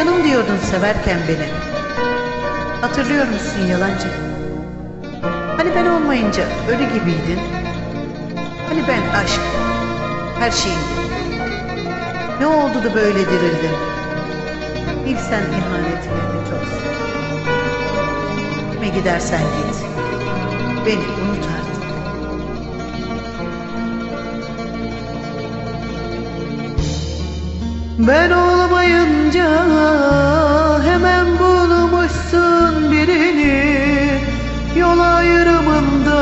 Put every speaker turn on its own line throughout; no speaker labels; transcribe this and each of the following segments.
Canım diyordun severken beni. Hatırlıyor musun yalancı? Hani ben olmayınca ölü gibiydin. Hani ben aşk, her şeyindim. Ne oldu da böyle dirildin? Bilsen ihanetlerini çok. Kime gidersen git. Beni unut. Ben olmayınca hemen bulmuşsun birini. Yol ayrımında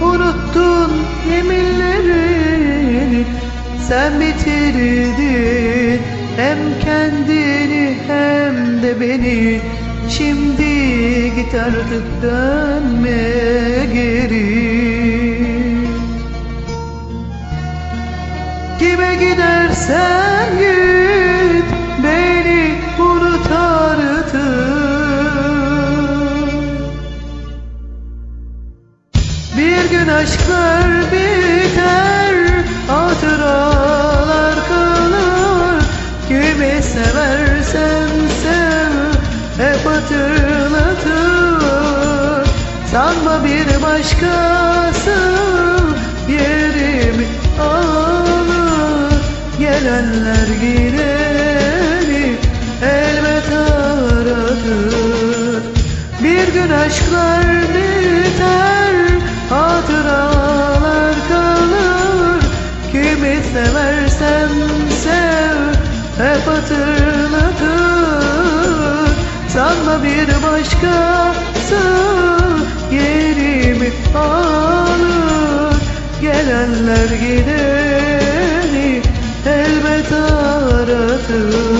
unuttun yeminlerini Sen bitirdin hem kendini hem de beni. Şimdi git artık dönme geri Kime gidersen git beni unut artık Bir gün aşklar biter hatıralar kalır. Kimi seversen sev hep hatırlatır. Sanma bir başkası yerimi alır Gelenler gideni elbet aratır Bir gün aşklar biter hatıralar kalır. Kimi seversen sev hep hatırlatır. Sanma bir başkası yerimi alır. Gelenler gideni elbet aratır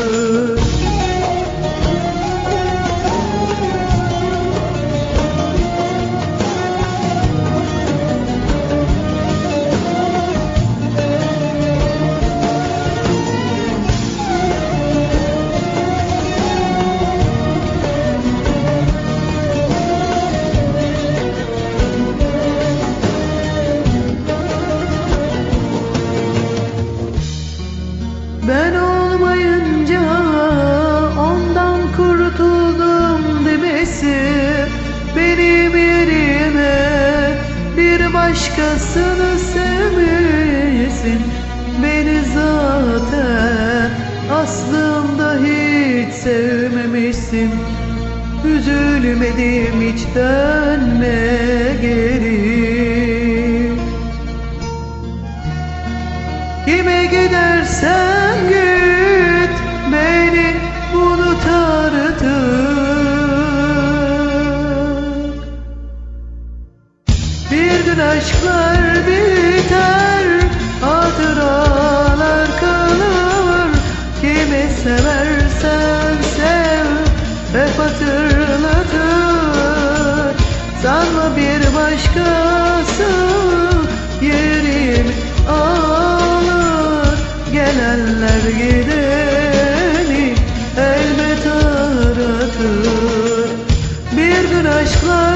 başkasını sevmesin Beni zaten. Aslında hiç sevmemişsin. Üzülmedim hiç dönme geri. Kime gidersen seversen sev hep hatırlatır. Sanma bir başkası yerimi alır Gelenler gideni elbet aratır. Bir gün aşklar